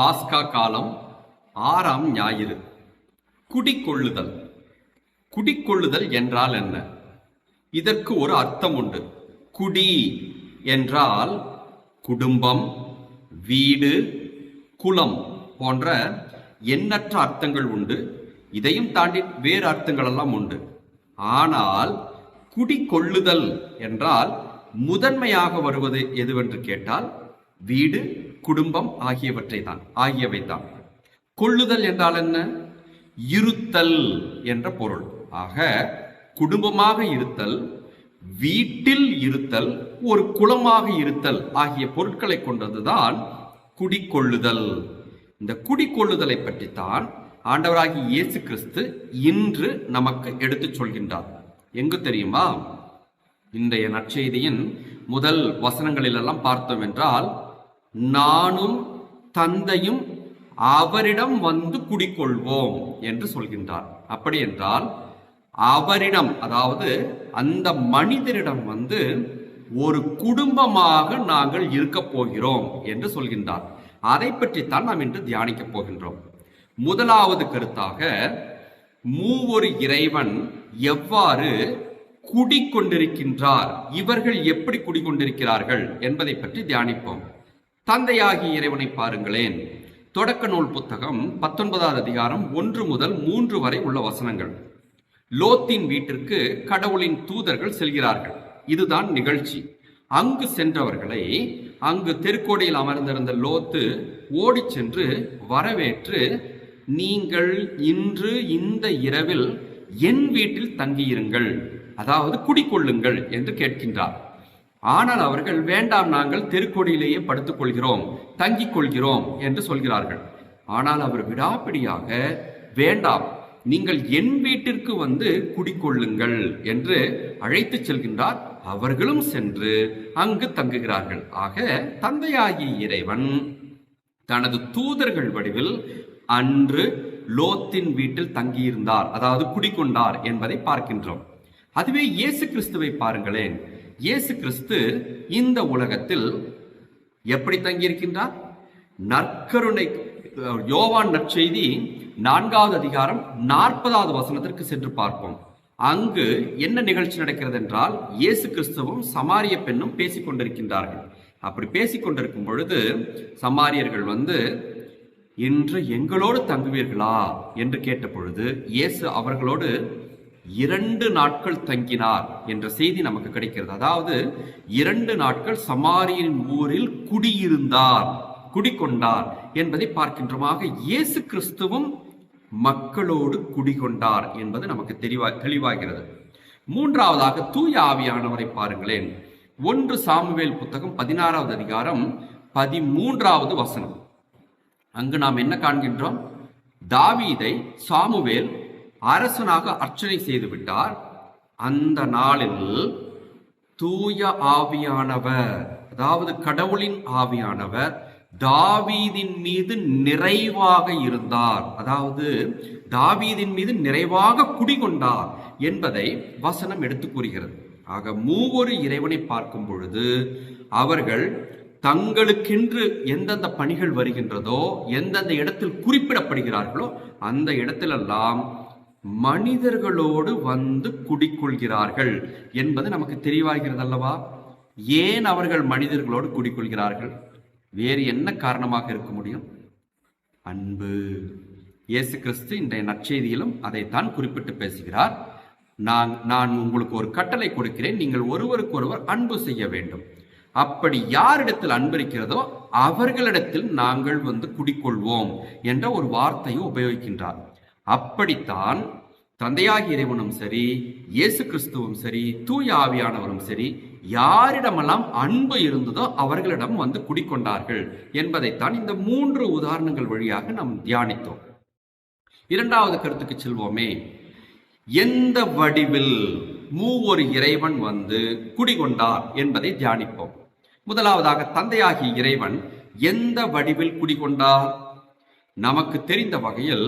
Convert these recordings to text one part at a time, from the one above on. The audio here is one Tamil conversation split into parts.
பாஸ்கா காலம் ஆறாம் ஞாயிறு. குடிக்கொள்ளுதல். குடிக்கொள்ளுதல் என்றால் என்ன? இதற்கு ஒரு அர்த்தம் உண்டு. குடி என்றால் குடும்பம் வீடு குலம் போன்ற எண்ணற்ற அர்த்தங்கள் உண்டு. இதையும் தாண்டி வேறு அர்த்தங்கள் எல்லாம் உண்டு. ஆனால் குடிக்கொள்ளுதல் என்றால் முதன்மையாக வருவது எதுவென்று கேட்டால் வீடு குடும்பம் ஆகியவற்றை தான் ஆகியவை தான் கொள்ளுதல் என்றால் என்ன? இருத்தல் என்ற பொருள். ஆக குடும்பமாக இருத்தல் வீட்டில் இருத்தல் ஒரு குளமாக இருத்தல் ஆகிய பொருட்களை கொண்டதுதான் குடிக்கொள்ளுதல். இந்த குடிக்கொள்ளுதலை பற்றித்தான் ஆண்டவராகிய இயேசு கிறிஸ்து இன்று நமக்கு எடுத்துச் சொல்கின்றார். எங்கு தெரியுமா? இன்றைய நற்செய்தியின் முதல் வசனங்களிலெல்லாம் பார்த்தோம் என்றால் நானும் தந்தையும் அவரிடம் வந்து குடிக்கொள்வோம் என்று சொல்கின்றார். அப்படி என்றால் அவரிடம் அதாவது அந்த மனிதரிடம் வந்து ஒரு குடும்பமாக நாங்கள் இருக்கப் போகிறோம் என்று சொல்கின்றார். அதை பற்றித்தான் நாம் இன்று தியானிக்கப் போகின்றோம். முதலாவது கருத்தாக மூவொரு இறைவன் எவ்வாறு குடிக்கொண்டிருக்கின்றார்? இவர்கள் எப்படி குடிக்கொண்டிருக்கிறார்கள் என்பதை பற்றி தியானிப்போம். தந்தையாகிய இறைவனை பாருங்களேன். தொடக்க நூல் புத்தகம் பத்தொன்பதாவது அதிகாரம் ஒன்று முதல் மூன்று வரை உள்ள வசனங்கள். லோத்தின் வீட்டிற்கு கடவுளின் தூதர்கள் செல்கிறார்கள். இதுதான் நிகழ்ச்சி. அங்கு சென்றவர்களை அங்கு தெருக்கோடியில் அமர்ந்திருந்த லோத்து ஓடி சென்று வரவேற்று நீங்கள் இன்று இந்த இரவில் என் வீட்டில் தங்கியிருங்கள் அதாவது குடிக்கொள்ளுங்கள் என்று கேட்கின்றார். ஆனால் அவர்கள் வேண்டாம் நாங்கள் தெருக்கோடியிலேயே படுத்துக் கொள்கிறோம் தங்கிக் கொள்கிறோம் என்று சொல்கிறார்கள். ஆனால் அவர் விடாப்பிடியாக வேண்டாம் நீங்கள் என் வீட்டிற்கு வந்து குடிக்கொள்ளுங்கள் என்று அழைத்துச் செல்கின்றார். அவர்களும் சென்று அங்கு தங்குகிறார்கள். ஆக தந்தையாகி இறைவன் தனது தூதர்கள் வடிவில் அன்று லோத்தின் வீட்டில் தங்கியிருந்தார். அதாவது குடிக்கொண்டார் என்பதை பார்க்கின்றோம். அதுவே இயேசு கிறிஸ்துவை பாருங்களேன். இயேசு கிறிஸ்து இந்த உலகத்தில் எப்படி தங்கியிருக்கின்றார்? நற்கருணை யோவான் நற்செய்தி நான்காவது அதிகாரம் நாற்பதாவது வசனத்திற்கு சென்று பார்ப்போம். அங்கு என்ன நிகழ்ச்சி நடக்கிறது என்றால் இயேசு கிறிஸ்துவும் சமாரிய பெண்ணும் பேசிக் கொண்டிருக்கின்றார்கள். அப்படி பேசிக் கொண்டிருக்கும் பொழுது சமாரியர்கள் வந்து இன்று எங்களோடு தங்குவீர்களா? என்று கேட்ட பொழுது இயேசு அவர்களோடு இரண்டு நாட்கள் தங்கினார் என்ற செய்தி நமக்கு கிடைக்கிறது. அதாவது இரண்டு நாட்கள் சமாரியின் ஊரில் குடியிருந்தார் குடிகொண்டார் என்பதை பார்க்கின்றமாக இயேசு கிறிஸ்துவும் மக்களோடு குடிகொண்டார் என்பது நமக்கு தெளிவா தெளிவாகிறது. மூன்றாவதாக தூய ஆவியானவரை பாருங்களேன். ஒன்று சாமுவேல் புத்தகம் பதினாறாவது அதிகாரம் பதிமூன்றாவது வசனம். அங்கு நாம் என்ன காண்கின்றோம்? தாவீதை சாமுவேல் அரசனாக அர்ச்சனை செய்துவிட்டார். அந்த நாளில் தூய ஆவியானவர் அதாவது கடவுளின் ஆவியானவர் தாவீதின் மீது நிறைவாக இருந்தார். அதாவது தாவீதின் மீது நிறைவாக குடிகொண்டார் என்பதை வசனம் எடுத்து கூறுகிறது. ஆக மூவொரு இறைவனை பார்க்கும் பொழுது அவர்கள் தங்களுக்கென்று எந்தெந்த பணிகள் வருகின்றதோ எந்தெந்த இடத்தில் குறிப்பிடப்படுகிறார்களோ அந்த இடத்திலெல்லாம் மனிதர்களோடு வந்து குடிக்கொள்கிறார்கள் என்பது நமக்கு தெளிவாகிறது அல்லவா ஏன் அவர்கள் மனிதர்களோடு குடிக்கொள்கிறார்கள் வேறு என்ன காரணமாக இருக்க முடியும்? அன்பு. இயேசு கிறிஸ்து இன்றைய நற்செய்தியிலும் அதைத்தான் குறிப்பிட்டு பேசுகிறார். நான் நான் உங்களுக்கு ஒரு கட்டளை கொடுக்கிறேன். நீங்கள் ஒருவருக்கு ஒருவர் அன்பு செய்ய வேண்டும். அப்படி யாரிடத்தில் அன்பு இருக்கிறதோ அவர்களிடத்தில் நாங்கள் வந்து குடிக்கொள்வோம் என்ற ஒரு வார்த்தையை உபயோகிக்கின்றார். அப்படித்தான் தந்தையாகி இறைவனும் சரி இயேசு கிறிஸ்துவும் சரி தூய ஆவியானவரும் சரி யாரிடமெல்லாம் அன்பு இருந்ததோ அவர்களிடம் வந்து குடிக்கொண்டார்கள் என்பதைத்தான் இந்த மூன்று உதாரணங்கள் வழியாக நாம் தியானித்தோம். இரண்டாவது கருத்துக்கு செல்வோமே எந்த வடிவில் மூவொரு இறைவன் வந்து குடிகொண்டார் என்பதை தியானிப்போம். முதலாவதாக தந்தையாகி இறைவன் எந்த வடிவில் குடிகொண்டார்? நமக்கு தெரிந்த வகையில்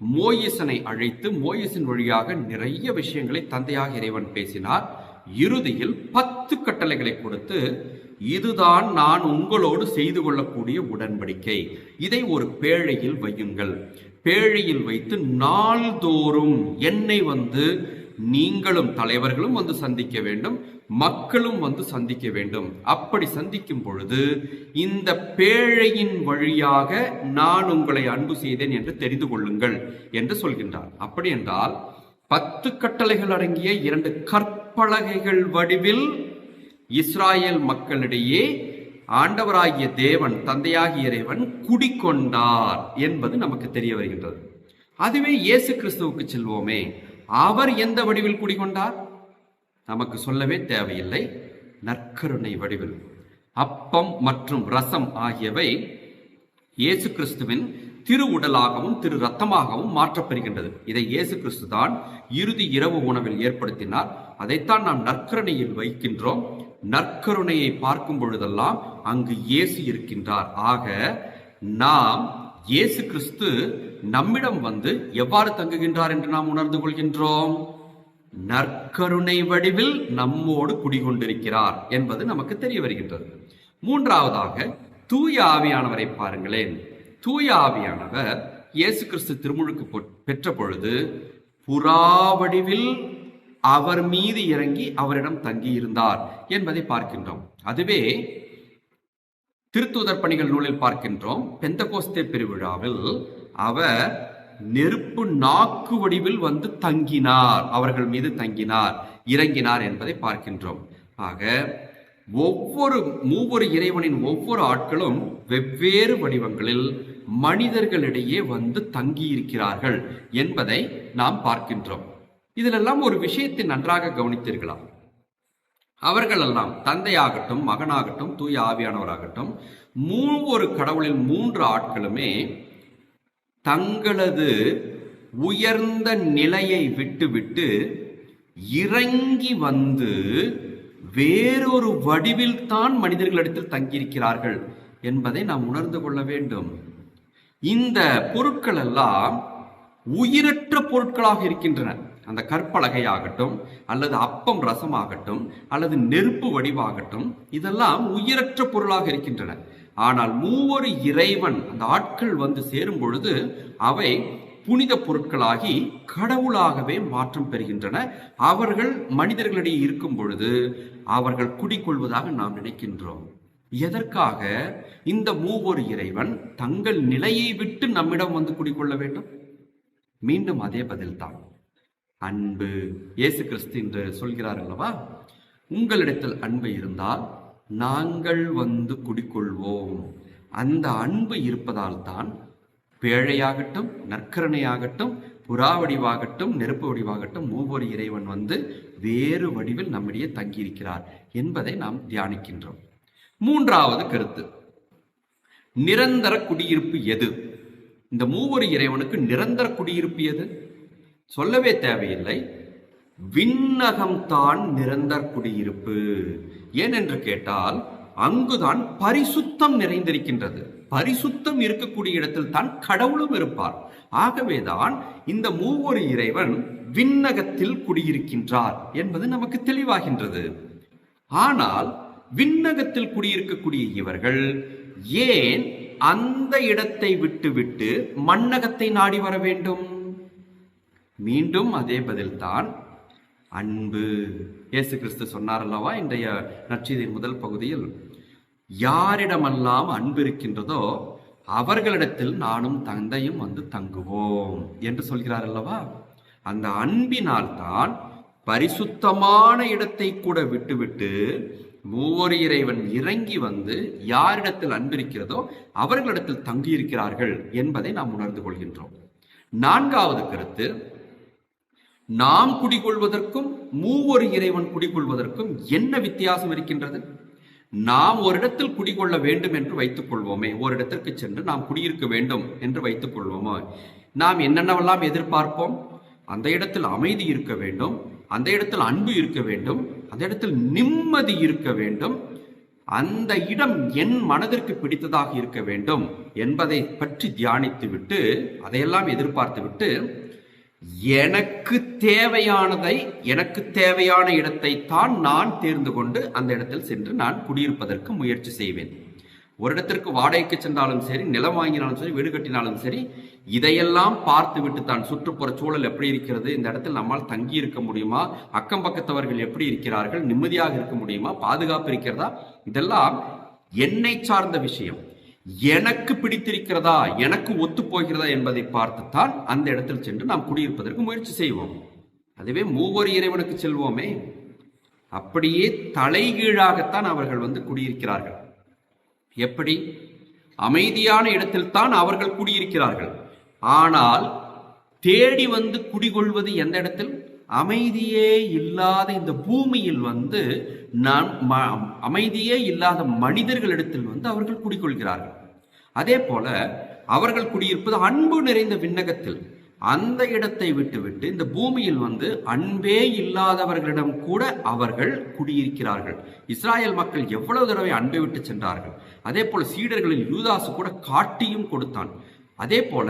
மோயிசனை அழைத்து மோயிசன் வழியாக நிறைய விஷயங்களை தந்தையாக இறைவன் பேசினார். இறுதியில் பத்து கட்டளைகளை கொடுத்து இதுதான் நான் உங்களோடு செய்து கொள்ளக்கூடிய உடன்படிக்கை. இதை ஒரு பேழையில் வையுங்கள். பேழையில் வைத்து நாள்தோறும் என்னை வந்து நீங்களும் தலைவர்களும் வந்து சந்திக்க வேண்டும் மக்களும் வந்து சந்திக்க வேண்டும். அப்படி சந்திக்கும் பொழுது இந்த பேழையின் வழியாக நான் உங்களை அன்பு செய்தேன் என்று தெரிந்து கொள்ளுங்கள் என்று சொல்கின்றார். அப்படி என்றால் பத்து கட்டளைகள் அடங்கிய இரண்டு கற்பலகைகள் வடிவில் இஸ்ராயல் மக்களிடையே ஆண்டவராகிய தேவன் தந்தையாகிய இறைவன் குடிக்கொண்டார் என்பது நமக்கு தெரிய வருகின்றது. அதுவே இயேசு கிறிஸ்துவுக்கு செல்வோமே அவர் எந்த வடிவில் குடிகொண்டார்? நமக்கு சொல்லவே தேவையில்லை. நற்கருணை வடிவில். அப்பம் மற்றும் ரசம் ஆகியவை இயேசு கிறிஸ்துவின் திரு உடலாகவும் திரு ரத்தமாகவும் மாற்றப்பெறுகின்றது. இதை இயேசு கிறிஸ்து தான் இறுதி இரவு உணவில் ஏற்படுத்தினார். அதைத்தான் நாம் நற்கருணையில் வைக்கின்றோம். நற்கருணையை பார்க்கும் பொழுதெல்லாம் அங்கு இயேசு இருக்கின்றார். ஆக நாம் இயேசு கிறிஸ்து நம்மிடம் வந்து எவ்வாறு தங்குகின்றார் என்று நாம் உணர்ந்து கொள்கின்றோம்? நற்கருணை வடிவில் நம்மோடு குடிகொண்டிருக்கிறார் என்பது நமக்கு தெரிய வருகின்றது. மூன்றாவதாக தூய ஆவியானவரை பாருங்களேன். தூய ஆவியானவர் இயேசு கிறிஸ்து திருமுழுக்கு பெற்ற பொழுது புறா வடிவில் அவர் மீது இறங்கி அவரிடம் தங்கியிருந்தார் என்பதை பார்க்கின்றோம். அதுவே திருத்தூதர் பணிகள் நூலில் பார்க்கின்றோம். பெந்தகோஸ்தே பெருவிழாவில் அவர் நெருப்பு நாக்கு வடிவில் வந்து தங்கினார். அவர்கள் மீது தங்கினார். இறங்கினார் என்பதை பார்க்கின்றோம். ஆக ஒவ்வொரு மூவொரு இறைவனின் ஒவ்வொரு ஆட்களும் வெவ்வேறு வடிவங்களில் மனிதர்களிடையே வந்து தங்கியிருக்கிறார்கள் என்பதை நாம் பார்க்கின்றோம். இதிலெல்லாம் ஒரு விஷயத்தை நன்றாக கவனித்தீர்களா? அவர்களெல்லாம் தந்தையாகட்டும் மகனாகட்டும் தூய ஆவியானவராகட்டும் மூவொரு கடவுளின் மூன்று ஆட்களுமே தங்களது உயர்ந்த நிலையை விட்டுவிட்டு இறங்கி வந்து வேறொரு வடிவில் தான் மனிதர்களிடத்தில் தங்கியிருக்கிறார்கள் என்பதை நாம் உணர்ந்து கொள்ள வேண்டும். இந்த பொருட்கள் எல்லாம் உயிரற்ற பொருட்களாக இருக்கின்றன. அந்த கற்பலகையாகட்டும் அல்லது அப்பம் ரசமாகட்டும் அல்லது நெருப்பு வடிவாகட்டும் இதெல்லாம் உயிரற்ற பொருளாக இருக்கின்றன. ஆனால் மூவொரு இறைவன் அந்த ஆட்கள் வந்து சேரும் பொழுது அவை புனித பொருட்களாகி கடவுளாகவே மாற்றம் பெறுகின்றன. அவர்கள் மனிதர்களிடையே இருக்கும் பொழுது அவர்கள் குடிக்கொள்வதாக நாம் நினைக்கின்றோம். எதற்காக இந்த மூவொரு இறைவன் தங்கள் நிலையை விட்டு நம்மிடம் வந்து குடிக்கொள்ள வேண்டும்? மீண்டும் அதே பதில்தான். அன்பு இயேசு கிறிஸ்து என்று சொல்கிறார் அல்லவா? உங்களிடத்தில் அன்பு இருந்தால் நாங்கள் வந்து குடிக்கொள்வோம் அந்த அன்பு இருப்பதால் தான் பேழையாகட்டும் நற்கரணையாகட்டும் புறா வடிவாகட்டும் நெருப்பு வடிவாகட்டும் மூவொரு இறைவன் வந்து வேறு வடிவில் நம்மிடையே தங்கியிருக்கிறார் என்பதை நாம் தியானிக்கின்றோம். மூன்றாவது கருத்து. நிரந்தர குடியிருப்பு எது? இந்த மூவொரு இறைவனுக்கு நிரந்தர குடியிருப்பு எது? சொல்லவே தேவையில்லை. விண்ணகம்தான் நிரந்தர் குடியிருப்பு. ஏனென்று கேட்டால் அங்குதான் பரிசுத்தம் நிறைந்திருக்கின்றது. பரிசுத்தம் இருக்கக்கூடிய இடத்தில் தான் கடவுளும் இருப்பார். ஆகவேதான் இந்த மூவொரு இறைவன் விண்ணகத்தில் குடியிருக்கின்றார் என்பது நமக்கு தெளிவாகின்றது. ஆனால் விண்ணகத்தில் குடியிருக்கக்கூடிய இவர்கள் ஏன் அந்த இடத்தை விட்டுவிட்டு மண்ணகத்தை நாடி வர வேண்டும்? மீண்டும் அதே பதில்தான் அன்பு. இயேசு கிறிஸ்து சொன்னார் அல்லவா இன்றைய நற்செய்தியின் முதல் பகுதியில் யாரிடமெல்லாம் அன்பு இருக்கின்றதோ அவர்களிடத்தில் நானும் தந்தையும் வந்து தங்குவோம் என்று சொல்கிறார் அல்லவா அந்த அன்பினால் தான் பரிசுத்தமான இடத்தை கூட விட்டுவிட்டு மூவொரு இறைவன் இறங்கி வந்து யாரிடத்தில் அன்பு இருக்கிறதோ அவர்களிடத்தில் தங்கியிருக்கிறார்கள் என்பதை நாம் உணர்ந்து கொள்கின்றோம். நான்காவது கருத்து நாம் குடிகொள்வதற்கும் மூவொரு இறைவன் குடிகொள்வதற்கும் என்ன வித்தியாசம் இருக்கின்றது? நாம் ஒரு இடத்தில் குடிகொள்ள வேண்டும் என்று வைத்துக் கொள்வோமே. ஒரு இடத்திற்கு சென்று நாம் குடியிருக்க வேண்டும் என்று வைத்துக் கொள்வோமோ? நாம் என்னென்னவெல்லாம் எதிர்பார்ப்போம்? அந்த இடத்தில் அமைதி இருக்க வேண்டும் அந்த இடத்தில் அன்பு இருக்க வேண்டும் அந்த இடத்தில் நிம்மதி இருக்க வேண்டும். அந்த இடம் என் மனதிற்கு பிடித்ததாக இருக்க வேண்டும் என்பதை பற்றி தியானித்து விட்டு அதையெல்லாம் எதிர்பார்த்து விட்டு எனக்கு தேவையானதை எனக்கு தேவையான இடத்தை தான் நான் தேர்ந்து கொண்டு அந்த இடத்தில் சென்று நான் குடியிருப்பதற்கு முயற்சி செய்வேன். ஒரு இடத்திற்கு வாடகைக்கு சென்றாலும் சரி நிலம் வாங்கினாலும் சரி வீடு கட்டினாலும் சரி இதையெல்லாம் பார்த்து விட்டு தான் சுற்றுப்புற சூழல் எப்படி இருக்கிறது இந்த இடத்தில் நம்மால் தங்கி இருக்க முடியுமா அக்கம் பக்கத்தவர்கள் எப்படி இருக்கிறார்கள் நிம்மதியாக இருக்க முடியுமா பாதுகாப்பு இருக்கிறதா இதெல்லாம் என்னை சார்ந்த விஷயம். எனக்கு பிடித்திருக்கிறதா எனக்கு ஒத்து போகிறதா என்பதை பார்த்துத்தான் அந்த இடத்தில் சென்று நாம் குடியிருப்பதற்கு முயற்சி செய்வோம். அதுவே மூவொரு இறைவனுக்கு செல்வோமே. அப்படியே தலைகீழாகத்தான் அவர்கள் வந்து குடியிருக்கிறார்கள். எப்படி? அமைதியான இடத்தில் தான் அவர்கள் குடியிருக்கிறார்கள். ஆனால் தேடி வந்து குடிகொள்வது எந்த இடத்தில்? அமைதியே இல்லாத இந்த பூமியில் வந்து நான் ம- அமைதியே இல்லாத மனிதர்களிடத்தில் வந்து அவர்கள் குடிக்கொள்கிறார்கள் அதே போல அவர்கள் குடியிருப்பது அன்பு நிறைந்த விண்ணகத்தில் அந்த இடத்தை விட்டுவிட்டு இந்த பூமியில் வந்து அன்பே இல்லாதவர்களிடம் கூட அவர்கள் குடியிருக்கிறார்கள். இஸ்ராயல் மக்கள் எவ்வளவு தடவை அன்பை விட்டு சென்றார்கள். அதே போல சீடர்களில் யூதாசு கூட காட்டியும் கொடுத்தான். அதே போல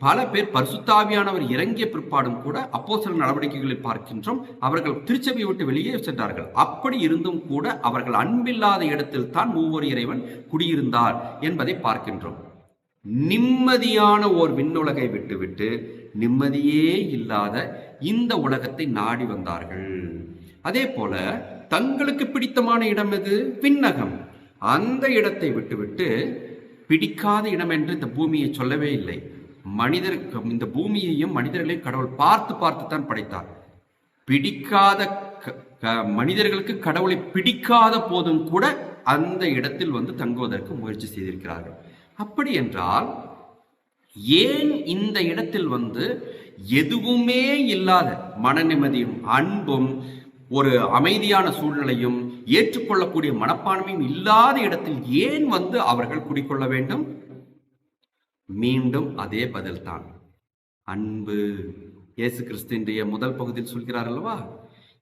பல பேர் பரிசுத்தாவியானவர் இறங்கிய பிற்பாடும் கூட அப்போ சில நடவடிக்கைகளை பார்க்கின்றோம். அவர்கள் திருச்சபையை விட்டு வெளியே சென்றார்கள். அப்படி இருந்தும் கூட அவர்கள் அன்பில்லாத இடத்தில் தான் ஒவ்வொரு இறைவன் குடியிருந்தார் என்பதை பார்க்கின்றோம். நிம்மதியான ஓர் விண்ணுலகை விட்டுவிட்டு நிம்மதியே இல்லாத இந்த உலகத்தை நாடி வந்தார்கள். அதே போல தங்களுக்கு பிடித்தமான இடம் எது? விண்ணகம். அந்த இடத்தை விட்டுவிட்டு பிடிக்காத இடம் என்று இந்த பூமியை சொல்லவே இல்லை. மனிதர் இந்த பூமியையும் மனிதர்களையும் கடவுள் பார்த்து பார்த்து தான் படைத்தார். பிடிக்காத க- மனிதர்களுக்கு கடவுளை பிடிக்காத போதும் கூட அந்த இடத்தில் வந்து தங்குவதற்கு முயற்சி செய்திருக்கிறார்கள். அப்படி என்றால் ஏன் இந்த இடத்தில் வந்து எதுவுமே இல்லாத மன நிம்மதியும் அன்பும் ஒரு அமைதியான சூழ்நிலையும் ஏற்றுக்கொள்ளக்கூடிய மனப்பான்மையும் இல்லாத இடத்தில் ஏன் வந்து அவர்கள் குடிக்கொள்ள வேண்டும்? மீண்டும் அதே பதில்தான். அன்பு. இயேசு கிறிஸ்துவினுடைய முதல் பகுதியில் சொல்கிறார் அல்லவா?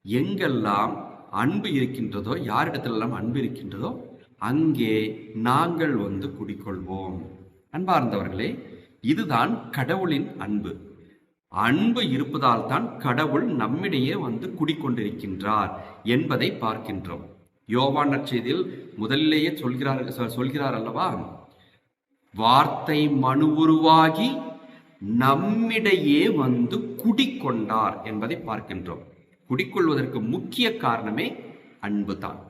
எங்கெல்லாம் அன்பு இருக்கின்றதோ யாரிடத்திலெல்லாம் அன்பு இருக்கின்றதோ அங்கே நாங்கள் வந்து குடிக்கொள்வோம். அன்பார்ந்தவர்களே இதுதான் கடவுளின் அன்பு. அன்பு இருப்பதால் தான் கடவுள் நம்மிடையே வந்து குடிக்கொண்டிருக்கின்றார் என்பதை பார்க்கின்றோம். யோவான் நற்செய்தியில் முதலிலேயே சொல்கிறார் சொ- சொல்கிறார் அல்லவா? வார்த்தை மனு உருவாகி நம்மிடையே வந்து குடிக்கொண்டார் என்பதை பார்க்கின்றோம். குடிக்கொள்வதற்கு முக்கிய காரணமே அன்புதான்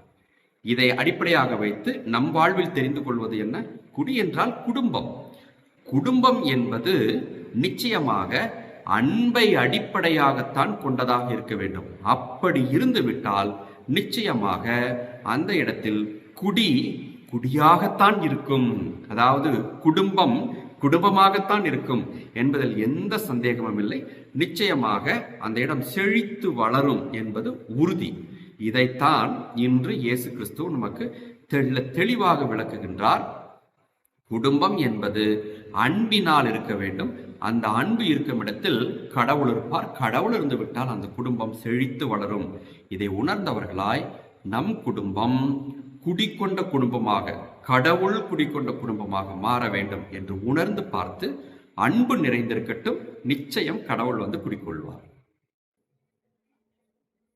இதை அடிப்படையாக வைத்து நம் வாழ்வில் தெரிந்து கொள்வது என்ன? குடி என்றால் குடும்பம். குடும்பம் என்பது நிச்சயமாக அன்பை அடிப்படையாகத்தான் கொண்டதாக இருக்க வேண்டும். அப்படி இருந்துவிட்டால் நிச்சயமாக அந்த இடத்தில் குடி குடியாகத்தான் இருக்கும். அதாவது குடும்பம் குடும்பமாகத்தான் இருக்கும் என்பதில் எந்த சந்தேகமும் இல்லை. நிச்சயமாக அந்த இடம் செழித்து வளரும் என்பது உறுதி. இதைத்தான் இன்று இயேசு கிறிஸ்து நமக்கு தெள்ள தெளிவாக விளக்குகின்றார். குடும்பம் என்பது அன்பினால் இருக்க வேண்டும். அந்த அன்பு இருக்கும் இடத்தில் கடவுள் இருப்பார். கடவுள் இருந்து விட்டால் அந்த குடும்பம் செழித்து வளரும். இதை உணர்ந்தவர்களாய் நம் குடும்பம் குடிக்கொண்ட குடும்பமாக கடவுள் குடிக்கொண்ட குடும்பமாக மாற வேண்டும் என்று உணர்ந்து பார்த்து அன்பு நிறைந்திருக்கட்டும். நிச்சயம் கடவுள் வந்து குடிக்கொள்வார்.